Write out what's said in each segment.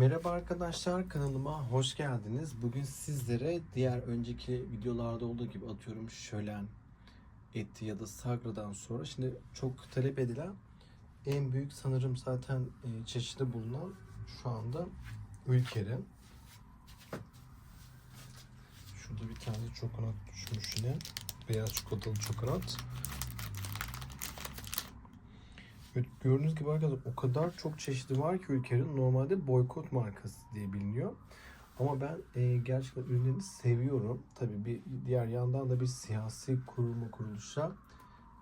Merhaba arkadaşlar kanalıma hoş geldiniz. Bugün sizlere diğer önceki videolarda olduğu gibi atıyorum şölen eti ya da sagradan sonra şimdi çok talep edilen en büyük sanırım zaten e, çeşidi bulunan şu anda ülkeri. Şurada bir tane çokonat düşmüş yine. Beyaz çikolatalı çokonat. Evet, gördüğünüz gibi arkadaşlar o kadar çok çeşidi var ki ülkenin normalde boykot markası diye biliniyor. Ama ben e, gerçekten ürünlerini seviyorum. Tabii bir diğer yandan da bir siyasi kurulma kuruluşa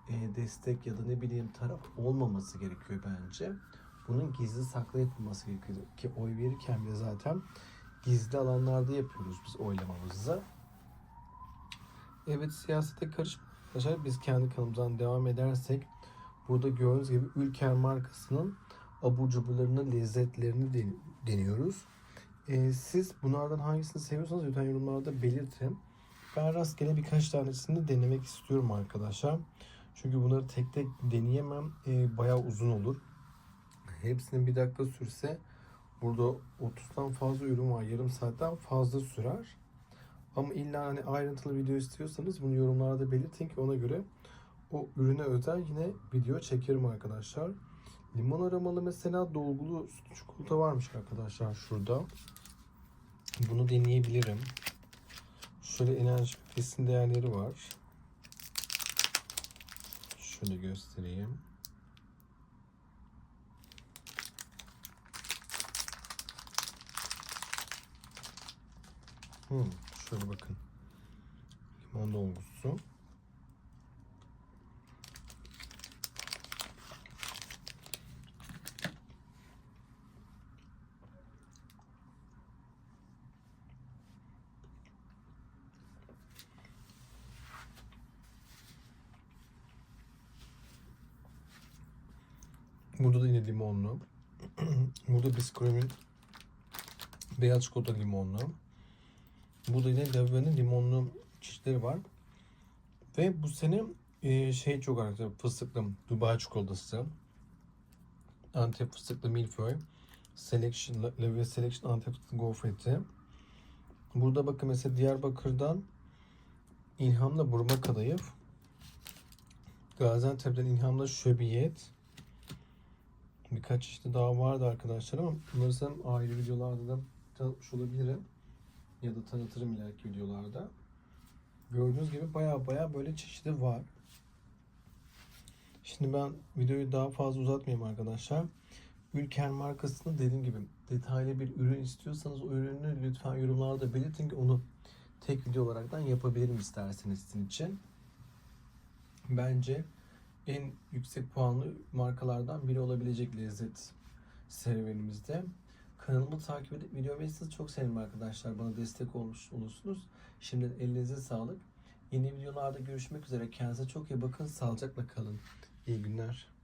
e, destek ya da ne bileyim taraf olmaması gerekiyor bence. Bunun gizli saklı yapılması gerekiyor ki oy verirken bile zaten gizli alanlarda yapıyoruz biz oylamamızı. Evet siyasete karışma arkadaşlar biz kendi kanalımızdan devam edersek Burada gördüğünüz gibi Ülker markasının abur cuburlarını, lezzetlerini den- deniyoruz. Ee, siz bunlardan hangisini seviyorsanız lütfen yorumlarda belirtin. Ben rastgele birkaç tanesini denemek istiyorum arkadaşlar. Çünkü bunları tek tek deneyemem. Ee, bayağı uzun olur. Hepsinin bir dakika sürse burada 30'dan fazla ürün var. Yarım saatten fazla sürer. Ama illa hani ayrıntılı video istiyorsanız bunu yorumlarda belirtin ki ona göre o ürüne özel yine video çekerim arkadaşlar. Limon aromalı mesela dolgulu sütlü çikolata varmış arkadaşlar şurada. Bunu deneyebilirim. Şöyle enerji besin değerleri var. Şöyle göstereyim. Hmm, şöyle bakın. Limon dolgusu. Burada da yine limonlu. Burada bisküvimin beyaz çikolata limonlu. Burada yine Lavia'nın limonlu çeşitleri var. Ve bu sene e, şey çok arkadaşlar fıstıklı Dubai çikolatası. Antep fıstıklı milföy. Selection, Lavia Selection Antep fıstıklı gofreti. Burada bakın mesela Diyarbakır'dan İlham'la burma kadayıf. Gaziantep'ten İlham'la şöbiyet. Birkaç işte daha vardı arkadaşlar ama bunları sanırım ayrı videolarda da tanıtmış olabilirim. Ya da tanıtırım ileriki videolarda. Gördüğünüz gibi baya baya böyle çeşidi var. Şimdi ben videoyu daha fazla uzatmayayım arkadaşlar. Ülker markasını dediğim gibi detaylı bir ürün istiyorsanız o ürünü lütfen yorumlarda belirtin ki onu tek video olaraktan yapabilirim isterseniz sizin için. Bence en yüksek puanlı markalardan biri olabilecek lezzet serüvenimizde. Kanalımı takip edip video verirseniz çok sevinirim arkadaşlar. Bana destek olmuş olursunuz. Şimdi elinize sağlık. Yeni videolarda görüşmek üzere. Kendinize çok iyi bakın. Sağlıcakla kalın. İyi günler.